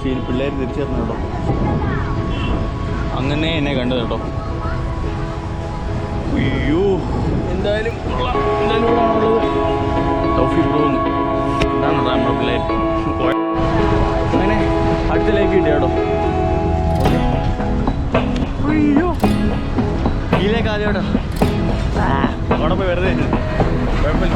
Scene പിള്ളേർ തിരിച്ചറിഞ്ഞു കേട്ടോ അങ്ങനെ എന്നെ കണ്ടത് കേട്ടോ. അയ്യോ. എന്തായാലും ഇതാണ് നമ്മുടെ പിള്ളേർ അങ്ങനെ അടുത്തിലേക്ക് കിട്ടിയ കേട്ടോ? അയ്യോ. ഇതിലേക്ക് ആദ്യം കേട്ടോ. അവിടെ പോയി വെറുതെ കുഴപ്പമില്ല.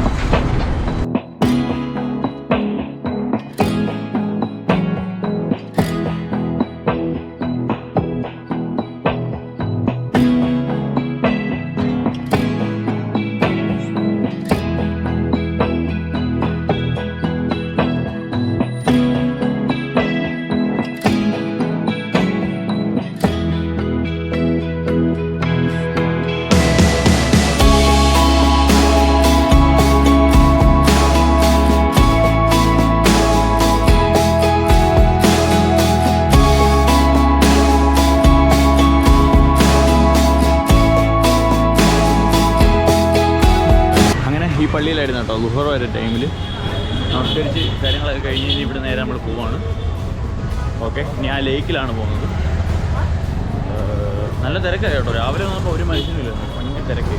പള്ളിയിലായിരുന്നു കേട്ടോ ഗുഹർ വരെ ടൈമിൽ നമസ്കരിച്ച് കാര്യങ്ങളൊക്കെ കഴിഞ്ഞ് കഴിഞ്ഞ് ഇവിടെ നേരെ നമ്മൾ പോവാണ്. ഓക്കെ ഇനി ആ ലേക്കിലാണ് പോകുന്നത്. നല്ല തിരക്കായി കേട്ടോ. രാവിലെ വന്നപ്പോൾ ഒരു മനുഷ്യനില്ല ഭയങ്കര തിരക്ക്.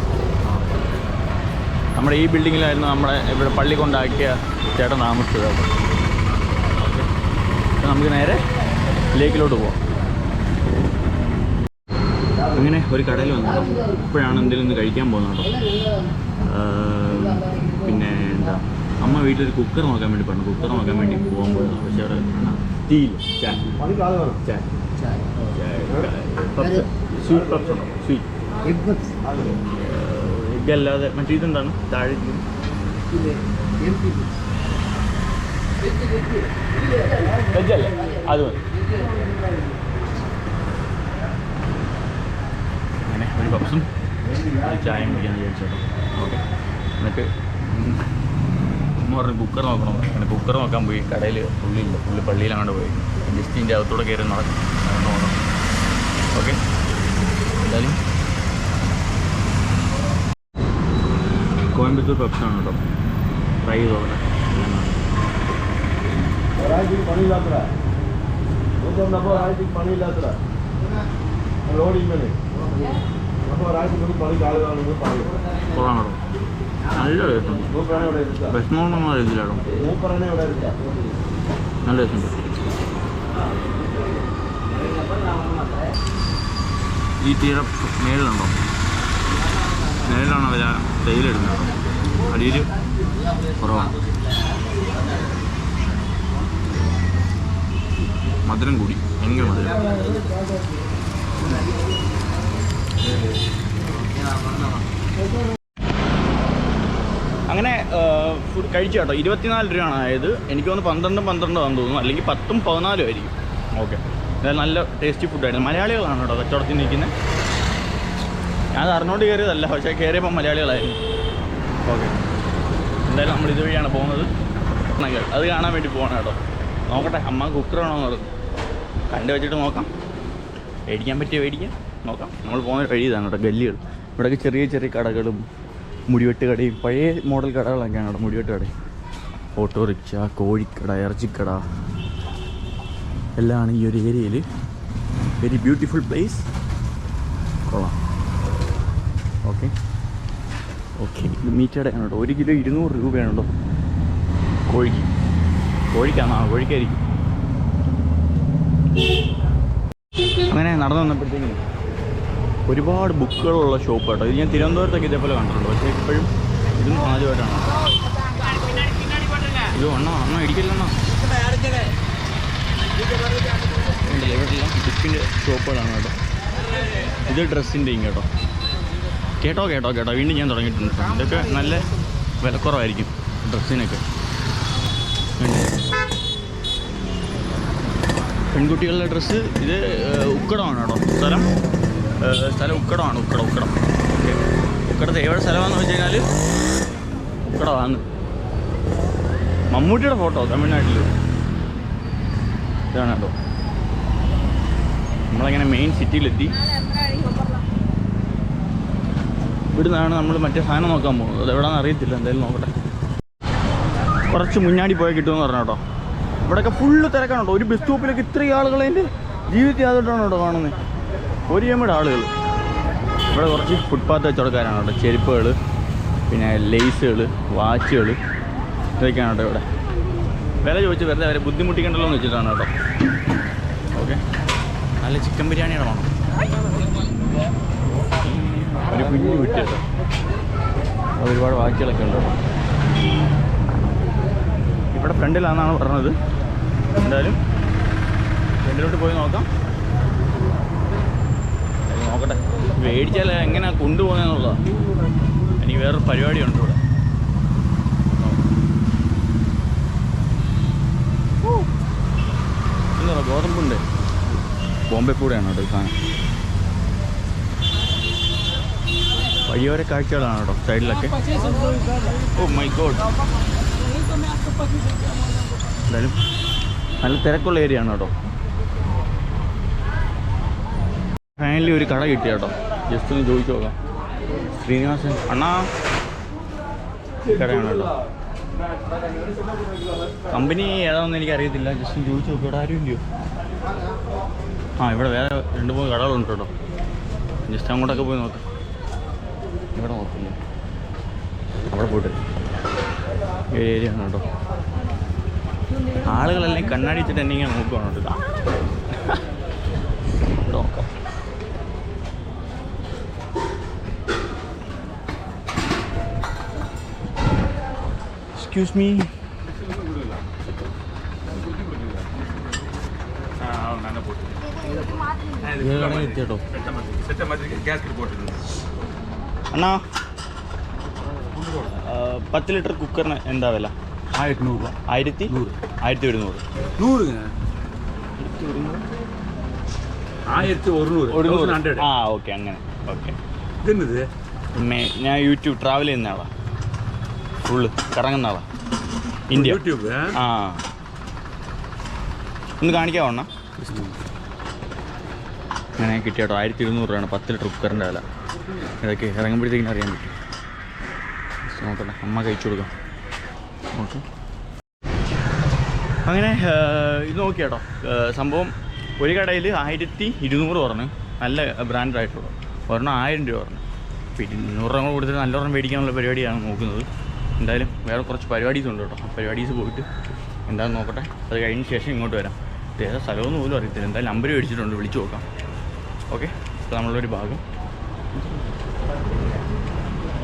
നമ്മുടെ ഈ ബിൽഡിങ്ങിലായിരുന്നു നമ്മുടെ ഇവിടെ പള്ളി കൊണ്ടാക്കിയ ചേട്ടൻ താമസിച്ചത് കേട്ടോ. ഓക്കെ നമുക്ക് നേരെ ലേക്കിലോട്ട് പോവാം. അങ്ങനെ ഒരു കടയിൽ വന്നു. ഇപ്പോഴാണ് എന്തെങ്കിലും ഒന്ന് കഴിക്കാൻ പോകുന്നത് കേട്ടോ. അമ്മ വീട്ടിലൊരു കുക്കർ നോക്കാൻ വേണ്ടി പറഞ്ഞു. കുക്കർ നോക്കാൻ വേണ്ടി പോകാൻ പോയതാണ് പക്ഷേ അവിടെ ചായ. സ്വീറ്റ് പപ്സ് ഉണ്ടോ? സ്വീറ്റ് എഗ് അല്ലാതെ മറ്റേ ഇതെന്താണ്? താഴെ വെജ് അല്ലേ? അത് മതി. അങ്ങനെ ഒരു പപ്സും ചായ ചായയും കുടിക്കാൻ വിചാരിച്ചോട്ടോ ഓക്കെ എന്നിട്ട് ഉം പറഞ്ഞ് കുക്കർ നോക്കണം. അങ്ങനെ കുക്കർ നോക്കാൻ പോയി. കടയിൽ പുള്ളിയില്ല പുള്ളി പള്ളിയിലങ്ങോട്ട് പോയി. ജസ്റ്റ് ഇതിന്റെ അകത്തൂടെ കയറി നടക്കും. നോക്കണം ഓക്കെ. എന്തായാലും. കോയമ്പത്തൂർ പപ്സാണ് കേട്ടോ. ട്രൈ ചെയ്ത് ഒരാഴ്ചക്ക് പണിയില്ലാത്ത അപ്പോൾ പറയും. കേട്ടോ. നല്ല ടേസ്റ്റുണ്ട് വിഷമമൊന്നും അറിയില്ലാടോ നല്ല ടേസ്റ്റുണ്ട് ഈ തീരെ മേളിലുണ്ടോ? മേളിലാണ് അവർ ആ തേയിലിടുന്നത് അടിയിൽ കുറവാണ്. മധുരം കൂടി. ഭയങ്കര മധുരം. അങ്ങനെ ഫുഡ് കഴിച്ചു കേട്ടോ. ഇരുപത്തിനാല് രൂപയാണ് ആയത്. എനിക്ക് തോന്നുന്നു പന്ത്രണ്ടും പന്ത്രണ്ടും ആണെന്ന് തോന്നുന്നു. അല്ലെങ്കിൽ പത്തും പതിനാലും ആയിരിക്കും. ഓക്കെ. നല്ല ടേസ്റ്റി ഫുഡായിരുന്നു മലയാളികളാണ് കേട്ടോ കച്ചവടത്തിൽ നിൽക്കുന്നത്. ഞാൻ അറിഞ്ഞുകൊണ്ട് കയറിയതല്ല. പക്ഷേ കയറിയപ്പോൾ മലയാളികളായിരുന്നു. ഓക്കെ. എന്തായാലും നമ്മൾ ഇതുവഴിയാണ് പോകുന്നത്. അത് കാണാൻ വേണ്ടി പോകണം കേട്ടോ. നോക്കട്ടെ അമ്മ കുക്കറാണോ എന്ന് പറഞ്ഞു. കണ്ടു വെച്ചിട്ട് നോക്കാം. മേടിക്കാൻ പറ്റിയ മേടിക്കാം നോക്കാം. നമ്മൾ പോകുന്ന വഴി ഇതാണ് കേട്ടോ ഗല്ലികൾ. ഇവിടെയൊക്കെ ചെറിയ ചെറിയ കടകളും മുടിവെട്ട് കടയും പഴയ മോഡൽ കടകളൊക്കെയാണ് അവിടെ മുടിവെട്ട് കടയും ഓട്ടോറിക്ഷ കോഴിക്കട ഇറച്ചിക്കട. എല്ലാമാണ് ഈ ഒരു ഏരിയയിൽ വെരി ബ്യൂട്ടിഫുൾ പ്ലേസ് കൊള്ളാം. ഓക്കെ ഓക്കെ ഇത് മീറ്റടയാണ് കേട്ടോ. ഒരു കിലോ ഇരുന്നൂറ് രൂപയാണ് കേട്ടോ കോഴിക്ക് കോഴിക്കാണോ? ആ കോഴിക്കായിരിക്കും. അങ്ങനെ നടന്നു വന്നപ്പോഴത്തേക്കും ഒരുപാട് ബുക്കുകളുള്ള ഷോപ്പ് കേട്ടോ ഇത് ഞാൻ തിരുവനന്തപുരത്തൊക്കെ ഇതേപോലെ കണ്ടിട്ടുണ്ട്. പക്ഷേ ഇപ്പോഴും ഇതും ആദ്യമായിട്ടാണ്. ഇത് അണ്ണ അണ്ണ ഇടിക്കില്ലെണ്ണ ബുക്കിന്റെ ഷോപ്പുകളാണ് കേട്ടോ. ഇത് ഡ്രസ്സിന്റെയും കേട്ടോ. കേട്ടോ കേട്ടോ കേട്ടോ. വീണ്ടും ഞാൻ തുടങ്ങിയിട്ടുണ്ട് ഇതൊക്കെ നല്ല വിലക്കുറവായിരിക്കും ഡ്രസ്സിനൊക്കെ. പെൺകുട്ടികളുടെ ഡ്രസ്സ് ഇത് ഉക്കടമാണ് കേട്ടോ. സ്ഥലം? സ്ഥലം ഉക്കടമാണ് ഉക്കട ഉക്കടം. ഓക്കെ ഉക്കടത്തെ എവിടെ സ്ഥലമാണെന്ന് വെച്ച് കഴിഞ്ഞാൽ ഉക്കടമാണ്. മമ്മൂട്ടിയുടെ ഫോട്ടോ തമിഴ്നാട്ടിൽ ഇതാണ് കേട്ടോ. നമ്മളങ്ങനെ മെയിൻ സിറ്റിയിലെത്തി ഇവിടുന്നാണ് നമ്മൾ മറ്റേ സാധനം നോക്കാൻ പോകുന്നത്. അത് എവിടെയാണെന്ന് അറിയത്തില്ല എന്തായാലും നോക്കട്ടെ. കുറച്ച് മുന്നാടി പോയാൽ കിട്ടുമെന്ന് പറഞ്ഞു കേട്ടോ. ഇവിടെയൊക്കെ ഫുള്ള് തിരക്കാണ് കേട്ടോ. ഒരു ബസ് സ്റ്റോപ്പിലൊക്കെ ഇത്രയും ആളുകളതിന്റെ ജീവിതത്തിൽ ആദ്യമായിട്ടാണ് കേട്ടോ കാണുന്നത്. ഒരു നമ്മുടെ ആളുകൾ ഇവിടെ കുറച്ച് ഫുട്പാത്ത് കച്ചവടക്കാരാണ് കേട്ടോ. ചെരുപ്പുകൾ പിന്നെ ലേസുകൾ വാച്ചുകൾ ഇതൊക്കെയാണ് കേട്ടോ ഇവിടെ? വില ചോദിച്ച് വെറുതെ അവരെ ബുദ്ധിമുട്ടിക്കണ്ടല്ലോ എന്ന് വെച്ചിട്ടാണ് കേട്ടോ. ഓക്കെ നല്ല ചിക്കൻ ബിരിയാണിയുടെ വേണം. ഒരു കുഞ്ഞു കുട്ടി കേട്ടോ. ഒരുപാട് വാച്ചുകളൊക്കെ ഉണ്ട് ഇവിടെ ഫ്രണ്ടിലാണെന്നാണ് പറഞ്ഞത്. എന്തായാലും ഫ്രണ്ടിലോട്ട് പോയി നോക്കാം. നോക്കട്ടെ. മേടിച്ചാൽ എങ്ങനെയാണ് കൊണ്ടുപോകുന്നതെന്നുള്ളതാണ് എനിക്ക് വേറൊരു പരിപാടിയുണ്ട് ഇവിടെ. എന്താ ഗോതമ്പുണ്ട്. ബോംബെ കൂടെയാണ് കേട്ടോ സാധനം. വഴിയോര കാഴ്ചകളാണ് കേട്ടോ സൈഡിലൊക്കെ. Oh my god. എന്തായാലും നല്ല തിരക്കുള്ള ഏരിയ ആണ് കേട്ടോ. ഫൈനലി ഒരു കട കിട്ടി കേട്ടോ. ജസ്റ്റ് ഒന്ന് ചോദിച്ചു നോക്കാം. ശ്രീനിവാസൻ. അണ്ണാ. കടയാണ് കേട്ടോ. കമ്പനി ഏതാണെന്ന് എനിക്ക് അറിയത്തില്ല ജസ്റ്റ് ഒന്ന് ചോദിച്ചു നോക്കി. ഇവിടെ ആരും ഇല്ലയോ? ആ ഇവിടെ വേറെ രണ്ട് മൂന്ന് കടകളുണ്ട് കേട്ടോ. ജസ്റ്റ് അങ്ങോട്ടൊക്കെ പോയി നോക്കാം. ഇവിടെ നോക്കില്ല അവിടെ പോയിട്ട്. ഈ ഏരിയ ആണ് കേട്ടോ. ആളുകളെല്ലാം കണ്ണാടി വെച്ചിട്ട് എന്നെ ഇങ്ങനെ നോക്കുകയാണ് കേട്ടോ. നോക്കാം. എക്സ്ക്യൂസ് മീ അണ്ണാ പത്ത് ലിറ്റർ കുക്കറിന് എന്താ വില? ആയിരത്തി? നൂറ്. ആയിരത്തി ഒരുന്നൂറ് നൂറ്. ആ ഓക്കെ അങ്ങനെ. ഓക്കെ. ഞാൻ യൂട്യൂബ് ട്രാവൽ ചെയ്യുന്ന ആളാണ് ഫുള്ള്. കറങ്ങുന്ന ആളാ. ഇന്ത്യ. ആ. ഒന്ന് കാണിക്കാവോ അണ്ണ? അങ്ങനെ കിട്ടിയാട്ടോ ആയിരത്തി ഇരുന്നൂറ് രൂപയാണ് പത്തിൽ ലിറ്റർ കുക്കറിന്റെ വില. ഇതൊക്കെ ഇറങ്ങുമ്പോഴത്തേക്കിനും അറിയാൻ പറ്റും. നോക്കട്ടെ. അമ്മ കഴിച്ചു കൊടുക്കാം. ഓക്കെ അങ്ങനെ ഇത് നോക്കിയാട്ടോ സംഭവം ഒരു കടയിൽ ആയിരത്തി ഇരുന്നൂറ് പറഞ്ഞു നല്ല ബ്രാൻഡായിട്ടുള്ളൂ ഒരെണ്ണം ആയിരം രൂപ പറഞ്ഞു. പിന്നെ ഇരുന്നൂറ് രൂപ കൊടുത്തിട്ട് നല്ലോണം മേടിക്കാനുള്ള പരിപാടിയാണ് നോക്കുന്നത്. എന്തായാലും വേറെ കുറച്ച് പരിപാടീസ് ഉണ്ട് കേട്ടോ. പരിപാടീസ് പോയിട്ട് എന്താണെന്ന് നോക്കട്ടെ. അത് കഴിഞ്ഞ ശേഷം ഇങ്ങോട്ട് വരാം. ഏതാ സ്ഥലമൊന്നും പോലും അറിയത്തില്ല. എന്തായാലും നമ്പർ മേടിച്ചിട്ടുണ്ട്. വിളിച്ചു നോക്കാം. ഓക്കെ അപ്പോൾ നമ്മളൊരു ഭാഗം.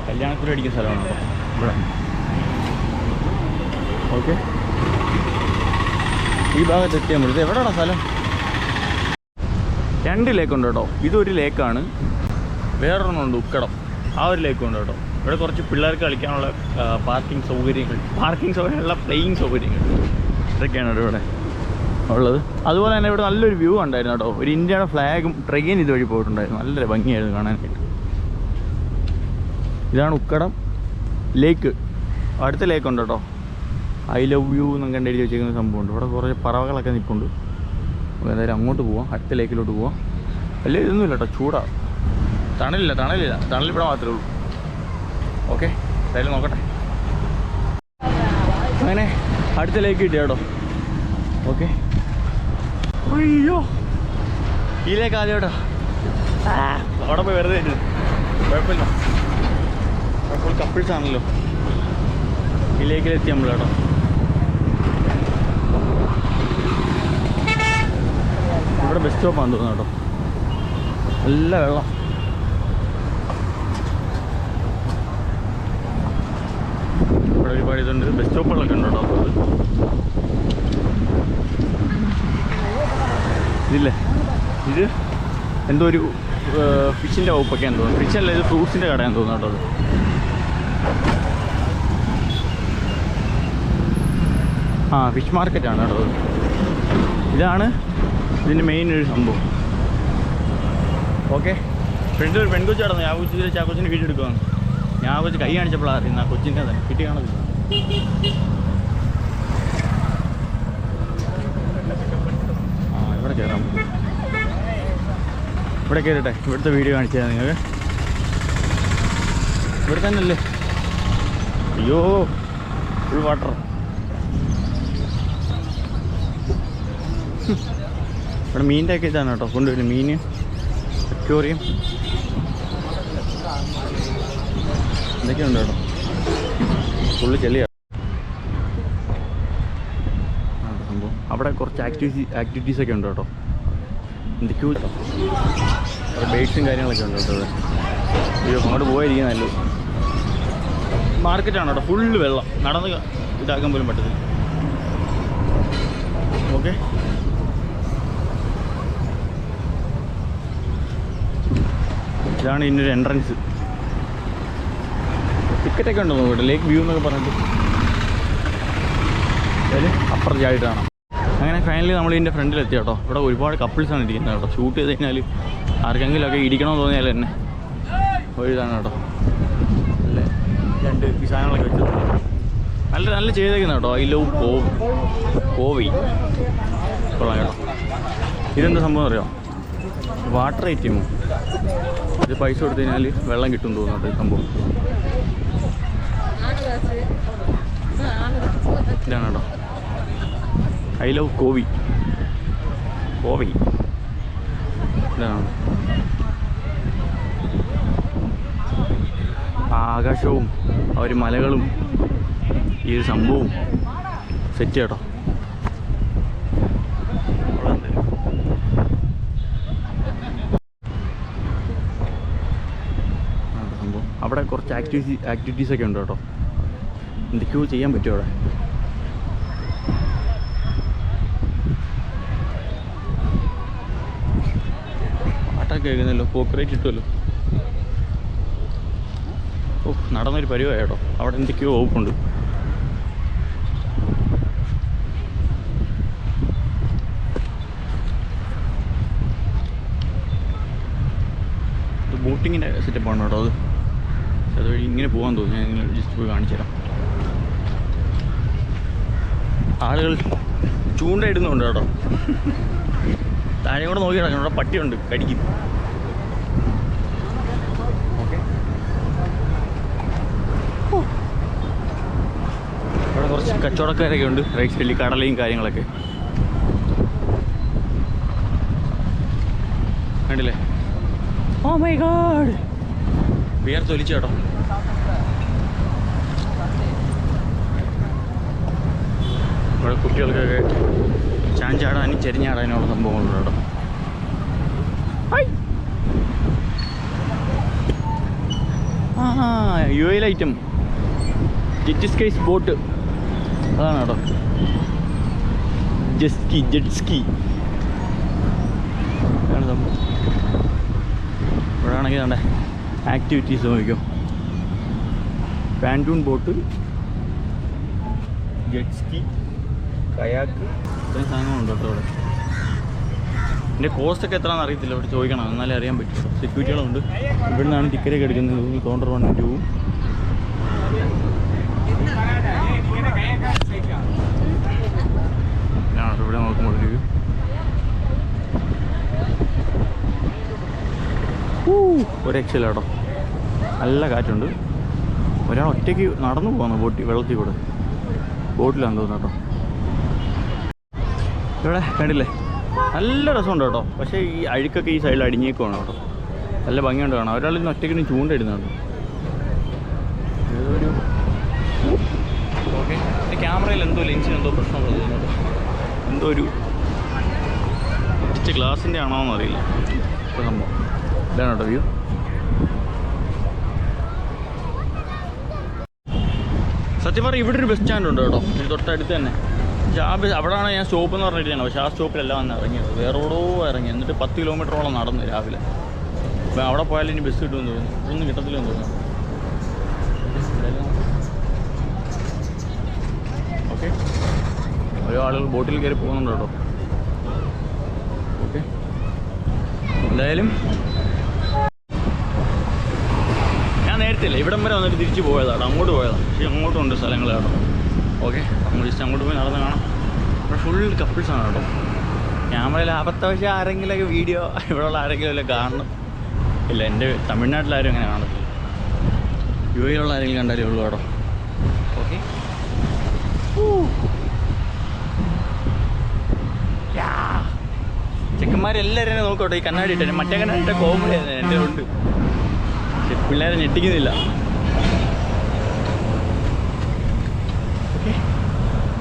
കല്യാണക്കുറി അടിക്കുന്ന സ്ഥലമാണ് ഇവിടെ. ഓക്കെ ഈ ഭാഗത്ത് എത്തിയാൽ മതി. എവിടെയാണ് സ്ഥലം? രണ്ട് ലേക്കുണ്ട് കേട്ടോ. ഇതൊരു ലേക്കാണ് വേറൊരെണ്ണമുണ്ട് ഉക്കടം. ആ ഒരു ലേക്കുണ്ട് കേട്ടോ. ഇവിടെ കുറച്ച് പിള്ളേർക്ക് കളിക്കാനുള്ള പാർക്കിംഗ് സൗകര്യങ്ങൾ. പാർക്കിംഗ് സൗകര്യമുള്ള പ്ലേയിങ് സൗകര്യങ്ങൾ. ഇതൊക്കെയാണ് ഇവിടെ ഉള്ളത്. അതുപോലെ തന്നെ ഇവിടെ നല്ലൊരു വ്യൂ ഉണ്ടായിരുന്നു കേട്ടോ. ഒരു ഇന്ത്യയുടെ ഫ്ലാഗും ട്രെയിൻ ഇതുവഴി പോയിട്ടുണ്ടായിരുന്നു. നല്ലൊരു ഭംഗിയായിരുന്നു കാണാനായിട്ട്. ഇതാണ് ഉക്കടം. ലേക്ക് അടുത്ത ലേക്ക് ഉണ്ട് കേട്ടോ. ഐ ലവ് യു എന്നൊക്കെ കണ്ട് എഴുതി വെച്ചിരിക്കുന്ന സംഭവമുണ്ട്. ഇവിടെ കുറേ പറവകളൊക്കെ നിൽപ്പുണ്ട് അപ്പോൾ എന്തായാലും അങ്ങോട്ട് പോവാം. അടുത്ത ലേക്കിലോട്ട് പോവാം. വലിയ ഇതൊന്നുമില്ല കേട്ടോ. ചൂടാണ് തണലില്ല തണലില്ല. തണൽ ഇവിടെ മാത്രമേ ഉള്ളൂ. ഓക്കെ എന്തായാലും നോക്കട്ടെ. അങ്ങനെ അടുത്ത ലേക്ക് കിട്ടിയ കേട്ടോ. ഓക്കെ. അയ്യോ. ഈ ലേക്ക് ആദ്യം കേട്ടോ. അവിടെ പോയി വെറുതെ. കുഴപ്പമില്ല. ഫുൾ കപ്പിൾസ് ആണല്ലോ ഈ ലേക്കിലെത്തി നമ്മൾ കേട്ടോ. ഇവിടെ ബസ് സ്റ്റോപ്പാണെന്ന് തോന്നുന്നു കേട്ടോ. നല്ല വെള്ളം. ഒരുപാട് ഇതുണ്ട് ബസ് സ്റ്റോപ്പുകളൊക്കെ ഉണ്ട് കേട്ടോ അപ്പോൾ ഇതില്ലേ? ഇത് എന്തോ ഒരു ഫിഷിന്റെ വകുപ്പൊക്കെയാന്ന് തോന്നുന്നു. ഫിഷല്ല ഇത് ഫ്രൂട്ട്സിന്റെ കടയാന്ന് തോന്നുന്നു കേട്ടോ അത്. ആ ഫിഷ് മാർക്കറ്റാണ് കേട്ടോ അത്. ഇതാണ് ഇതിന്റെ മെയിൻ ഒരു സംഭവം. ഓക്കെ ഫ്രണ്ടിൽ ഒരു പെൺകൊച്ചു കിടന്നു ഞാൻ കൊച്ചു ആ കൊച്ചിന്റെ വീഡിയോ എടുക്കുവാണ്. ഞാൻ കൊച്ചു കൈ കാണിച്ചപ്പോഴാണ് അറിയുന്നത്. ആ കൊച്ചിന്റെ തന്നെ കിട്ടി കാണത്തില്ല ആ ഇവിടെ കയറാം ഇവിടെ കയറട്ടെ ഇവിടുത്തെ വീഡിയോ കാണിച്ചു തരാം നിങ്ങൾക്ക് ഇവിടെ തന്നെ അല്ലേ അയ്യോ ഫുൾ വാട്ടർ ഇവിടെ മീനിന്റെ ഒക്കെ ഇതാണ് കേട്ടോ. കൊണ്ടുവരും മീൻ ചോറിയും എന്തൊക്കെയുണ്ട് കേട്ടോ. ഫുള്ള് ചെളിയാണ് സംഭവം. അവിടെ കുറച്ച് ആക്ടിവിറ്റി ആക്ടിവിറ്റീസ് ഒക്കെ ഉണ്ട് കേട്ടോ. എന്തൊക്കെയോ കേട്ടോ ബേഡ്സും കാര്യങ്ങളൊക്കെ ഉണ്ട് കേട്ടോ ഇവിടെ. അയ്യോ അങ്ങോട്ട് പോയിരിക്കും നല്ലത് മാർക്കറ്റാണ് കേട്ടോ ഫുള്ള് വെള്ളം. നടന്ന് ഇതാക്കാൻ പോലും പറ്റത്തില്ല. ഓക്കെ ഇതാണ് ഇതിന്റെ എൻട്രൻസ് ടിക്കറ്റൊക്കെ ഉണ്ടോ നോക്കട്ടെ ലേക്ക് വ്യൂ എന്നൊക്കെ പറഞ്ഞിട്ട്. അതിൽ അപ്പുറം കാണാം അങ്ങനെ ഫൈനലി നമ്മൾ ഇതിന്റെ ഫ്രണ്ടിലെത്തി കേട്ടോ. ഇവിടെ ഒരുപാട് കപ്പിൾസാണ് ഇരിക്കുന്നത് കേട്ടോ. ഷൂട്ട് ചെയ്ത് കഴിഞ്ഞാൽ ആർക്കെങ്കിലുമൊക്കെ ഇരിക്കണമെന്ന് തോന്നിയാൽ തന്നെ ഒരു കേട്ടോ. അല്ലേ? രണ്ട് ഈ സാധനങ്ങളൊക്കെ വെച്ചത്. നല്ല നല്ല ചെയ്തേക്കുന്ന കേട്ടോ. ഐ ലവ് കോവി കോവി കൊള്ളാം കേട്ടോ. ഇതെന്താ സംഭവം അറിയോ? വാട്ടർ എ ഇത് പൈസ കൊടുത്തു കഴിഞ്ഞാൽ വെള്ളം കിട്ടും തോന്നുന്നുണ്ട് സംഭവം. ഇതാണ് കേട്ടോ ഐ ലവ് കോവി. കോവി. ഇതാണ്. ആകാശവും ആ ഒരു മലകളും ഈ ഒരു സംഭവവും സെറ്റ് കേട്ടോ അവിടെ കുറച്ച് ആക്ടിവിറ്റി ആക്ടിവിറ്റീസൊക്കെ ഉണ്ട് കേട്ടോ എന്തൊക്കെയോ ചെയ്യാൻ പറ്റും അവിടെ. പാട്ടൊക്കെ പോക്ക് റേറ്റ് കിട്ടുമല്ലോ ഓ നടന്നൊരു പരിവായ കേട്ടോ അവിടെ എന്തൊക്കെയോ വകുപ്പുണ്ട്. ബോട്ടിങ്ങിന്റെ സെറ്റപ്പാണ് കേട്ടോ അത്? അതുവഴി ഇങ്ങനെ പോകാൻ തോന്നി ഞാൻ ജസ്റ്റ് പോയി കാണിച്ചു തരാം. ആളുകൾ ചൂണ്ടയിടുന്നുണ്ട് കേട്ടോ. താഴെ കൂടെ നോക്കി കിടക്കണം അവിടെ പട്ടിയുണ്ട്. കടിക്കും ഓക്കെ ഇവിടെ കുറച്ച് കച്ചവടക്കാരൊക്കെ ഉണ്ട്. റൈറ്റ് സൈഡിൽ കടലയും കാര്യങ്ങളൊക്കെ. കണ്ടില്ലേ? ഓ മൈ ഗാഡ് വിയർത്തൊലിച്ചു കേട്ടോ. ഇവിടെ കുട്ടികൾക്കൊക്കെ ചാഞ്ചാടാനും ചെരിഞ്ഞാടാനുള്ള സംഭവങ്ങളുണ്ട് കേട്ടോ. ആ U L item. Jet skis boat അതാണ് കേട്ടോ ജെസ്കി ജഡ്സ്കി സ്കി അതാണ് സംഭവം. ഇവിടെ വേണ്ടേ ആക്ടിവിറ്റീസ് നോക്കിക്കോ. പാന്റൂൺ ബോട്ട് ജെറ്റ്സ്കി കയാക്ക് ഇത്രയും സാധനങ്ങളുണ്ട് കേട്ടോ ഇവിടെ. ഇതിന്റെ കോസ്റ്റൊക്കെ എത്രയാണെന്ന് അറിയത്തില്ല ഇവിടെ ചോദിക്കണം. എന്നാലേ അറിയാൻ പറ്റും. സെക്യൂരിറ്റികളുണ്ട് ഇവിടെ നിന്നാണ് ടിക്കറ്റൊക്കെ എടുക്കുന്നത്. കൗണ്ടർ വൺ ടു ഇതാണ് ഇവിടെ നോക്കുമ്പോൾ ഒരു ഒരു രക്ഷയില്ല കേട്ടോ നല്ല കാറ്റുണ്ട്. ഒരാൾ ഒറ്റയ്ക്ക് നടന്നു പോകുന്നു ബോട്ടി വെള്ളത്തിൽ കൂടെ. ബോട്ടിലാന്ന് തോന്നുന്നു കേട്ടോ. ഇവിടെ കണ്ടില്ലേ? നല്ല രസമുണ്ട് കേട്ടോ. പക്ഷേ ഈ അഴുക്കൊക്കെ ഈ സൈഡിൽ അടിഞ്ഞേക്കുവാണ് കേട്ടോ. നല്ല ഭംഗിയുണ്ട് കാണാം ഒരാൾ ഇന്ന് ഒറ്റയ്ക്ക് ചൂണ്ടയിടുന്നുണ്ട് ഏതൊരു ഓക്കെ. ക്യാമറയിൽ എന്തോ ലെൻസിന് എന്തോ പ്രശ്നം തോന്നുന്നുണ്ട് എന്തോ ഒരു ഗ്ലാസിന്റെ ആണോ എന്നറിയില്ല ഇപ്പോൾ സംഭവം. ഇതാണ് കേട്ടോ വ്യൂ. സത്യം പറഞ്ഞാൽ ഇവിടെ ഒരു ബസ് സ്റ്റാൻഡ് ഉണ്ട് കേട്ടോ. ഇത് തൊട്ടടുത്ത് തന്നെ. പക്ഷേ ആ ബസ് അവിടെയാണ് ഞാൻ സ്റ്റോപ്പ് എന്ന് പറഞ്ഞിട്ടാണ് പക്ഷേ ആ സ്റ്റോപ്പിലല്ല വന്ന് ഇറങ്ങിയത്. വേറെ എവിടെയോ ഇറങ്ങി. എന്നിട്ട് പത്ത് കിലോമീറ്ററോളം നടന്നു രാവിലെ. അപ്പം അവിടെ പോയാലും ഇനി ബസ് കിട്ടുമെന്ന് തോന്നുന്നു. ഒന്നും കിട്ടത്തില്ലെന്ന് തോന്നുന്നു ഓക്കെ ഓരോ ആളുകൾ ബോട്ടിൽ കയറി പോകുന്നുണ്ട് കേട്ടോ. ഓക്കെ. എന്തായാലും ഞാൻ നേരത്തെ ഇല്ല. ഇവിടം വരെ വന്നിട്ട് തിരിച്ച് പോയതാണ് അങ്ങോട്ട് പോയതാണ് പക്ഷേ അങ്ങോട്ടും ഉണ്ട് സ്ഥലങ്ങൾ കേട്ടോ. ഓക്കെ. നമ്മൾ ജസ്റ്റ് അങ്ങോട്ട് പോയി നടന്ന് കാണാം. ഇവിടെ ഫുൾ കപ്പിൾസാണ് കേട്ടോ. ക്യാമറയിൽ അബദ്ധവശാൽ ആരെങ്കിലൊക്കെ വീഡിയോ ഇവിടെയുള്ള ആരെങ്കിലും കാണണം. ഇല്ല എന്റെ തമിഴ്നാട്ടിലാരും അങ്ങനെ കാണത്തില്ല. യു എയിലുള്ള ആരെങ്കിലും കണ്ടാലേ ഉള്ളൂ കേട്ടോ. ഓക്കെ. ചെക്കന്മാരെല്ലാവരും എന്നെ നോക്കോട്ടെ ഈ കണ്ണാടി ഇട്ടെ മറ്റേ കണ്ണാടി ഇട്ട കോമഡി എന്റെ ഉണ്ട് പക്ഷെ പിള്ളേരെ ഞെട്ടിക്കുന്നില്ല.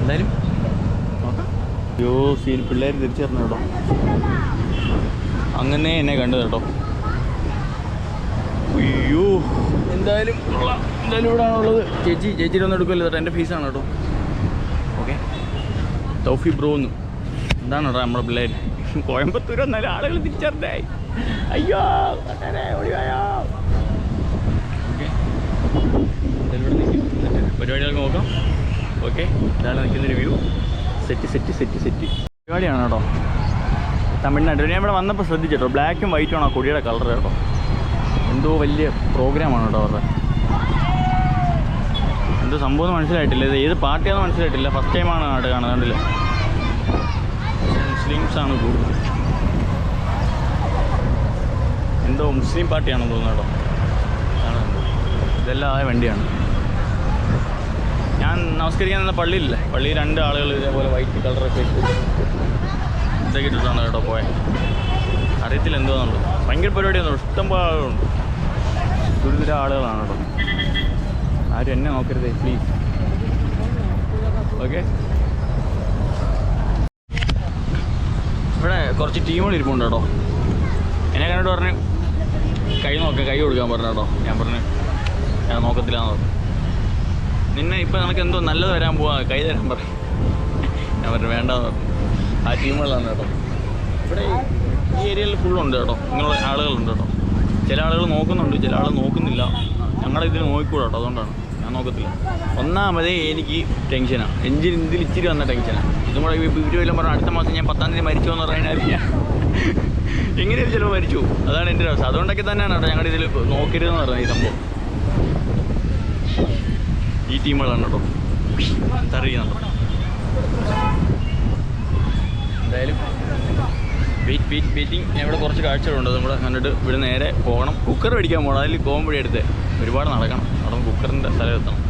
എന്തായാലും അയ്യോ സീൻ പിള്ളേർ തിരിച്ചറിഞ്ഞു കേട്ടോ. അങ്ങനെ എന്നെ കണ്ടത് കേട്ടോ. അയ്യോ. എന്തായാലും. എന്തായാലും ഇവിടെ ആണുള്ളത്. ചേച്ചി ചേച്ചിയുടെ ഒന്നും എടുക്കുമല്ലോ കേട്ടോ എന്റെ ഫീസാണ് കേട്ടോ. ഓക്കെ തൗഫി ബ്രോ എന്ന് കേട്ടോ നമ്മുടെ പിള്ളേർ കോയമ്പത്തൂർ വന്നാലും ആളുകൾ തിരിച്ചറിഞ്ഞായി അയ്യോ കൂട്ടുകാരെ, ഓടി വായോ. ഓക്കെ. എന്തായാലും ഇവിടെ നിൽക്കും എന്നിട്ട് പരിപാടികൾക്ക് നോക്കാം. ഓക്കെ. ഇതാണ് നിൽക്കുന്ന view. Set set set set. പരിപാടിയാണ് കേട്ടോ തമിഴ്നാട്. ഞാൻ ഇവിടെ വന്നപ്പോൾ ശ്രദ്ധിച്ചിട്ടോ? ബ്ലാക്കും വൈറ്റും ആണ് കൊടിയുടെ കളർ കേട്ടോ. എന്തോ വലിയ പ്രോഗ്രാമാണ് കേട്ടോ അവരുടെ. എന്തോ സംഭവം മനസ്സിലായിട്ടില്ല. ഇത് ഏത് പാർട്ടിയാണെന്ന് മനസ്സിലായിട്ടില്ല. ഫസ്റ്റ് ടൈമാണ് ആട് കാണുന്നത് കണ്ടില്ല? മുസ്ലിംസ് ആണ് കൂടുതൽ. എന്തോ മുസ്ലിം പാർട്ടിയാണെന്ന് തോന്നുന്നു കേട്ടോ. ഇതെല്ലാം ആയ വണ്ടിയാണ്. ഞാൻ നമസ്കരിക്കാൻ നിന്ന പള്ളിയില്ലേ പള്ളി രണ്ട് ആളുകൾ ഇതേപോലെ വൈറ്റ് കളറൊക്കെ ഇട്ട് ഇതൊക്കെ ഇട്ടിട്ടാണ് കേട്ടോ പോയത് അറിയത്തില്ല എന്തോന്നുള്ളത്. ഭയങ്കര പരിപാടിയൊന്നും ഇഷ്ടംപോലെ ആളുകളുണ്ട്. ദുരിതര ആളുകളാണ് കേട്ടോ. ആരും എന്നെ നോക്കരുതേ പ്ലീസ് ഓക്കെ ഇവിടെ കുറച്ച് ടീമുകൾ ഇരിപ്പുണ്ട് കേട്ടോ. എന്നെ കണ്ടിട്ട് പറഞ്ഞു കൈ നോക്ക കൈ കൊടുക്കാൻ പറഞ്ഞു കേട്ടോ. ഞാൻ പറഞ്ഞു ഞാൻ നോക്കത്തില്ല നിന്നെ ഇപ്പം നിനക്ക് എന്തോ നല്ലത് വരാൻ പോവാ കൈ തരാൻ പറഞ്ഞു ഞാൻ പറഞ്ഞു വേണ്ടെന്ന് പറഞ്ഞു. ആ ടീമുകളാണ് കേട്ടോ. ഇവിടെ ഈ ഏരിയയിൽ ഫുള്ളുണ്ട് കേട്ടോ. ഇങ്ങനെയുള്ള ആളുകളുണ്ട് കേട്ടോ. ചില ആളുകൾ നോക്കുന്നുണ്ട് ചില ആൾ നോക്കുന്നില്ല. ഞങ്ങളുടെ ഇതിൽ നോക്കിക്കൂടാ കേട്ടോ അതുകൊണ്ടാണ്. ഞാൻ നോക്കത്തില്ല. ഒന്നാമതേ എനിക്ക് ടെൻഷനാണ് എഞ്ചിൻ ഇതിൽ ഇച്ചിരി വന്ന ടെൻഷനാണ് ഇതും കൂടെ വീഡിയോ എല്ലാം പറഞ്ഞു അടുത്ത മാസം ഞാൻ പത്താം തീയതി മരിച്ചു എന്ന് പറഞ്ഞാൽ ഞാൻ എങ്ങനെയൊരു ചിലപ്പോൾ മരിച്ചു അതാണ് എന്റെ അവസ്ഥ. അതുകൊണ്ടൊക്കെ തന്നെയാണ് കേട്ടോ ഞങ്ങളുടെ ഇതിൽ നോക്കരുതെന്ന് പറഞ്ഞത് ഈ സംഭവം. ഈ ടീമുകളാണ് കേട്ടോ. എന്തായാലും വെയിറ്റ് വെയിറ്റ് വെയിറ്റിംഗ് ഇവിടെ കുറച്ച് കാഴ്ചകളുണ്ട്. നമ്മൾ കണ്ടിട്ട് ഇവിടെ നേരെ പോകണം. കുക്കർ മേടിക്കാൻ പോകണം അതിൽ പോകുമ്പോഴേ എടുത്ത്. ഒരുപാട് നടക്കണം. അവിടെ കുക്കറിന്റെ സ്ഥലം എത്തണം ഓക്കെ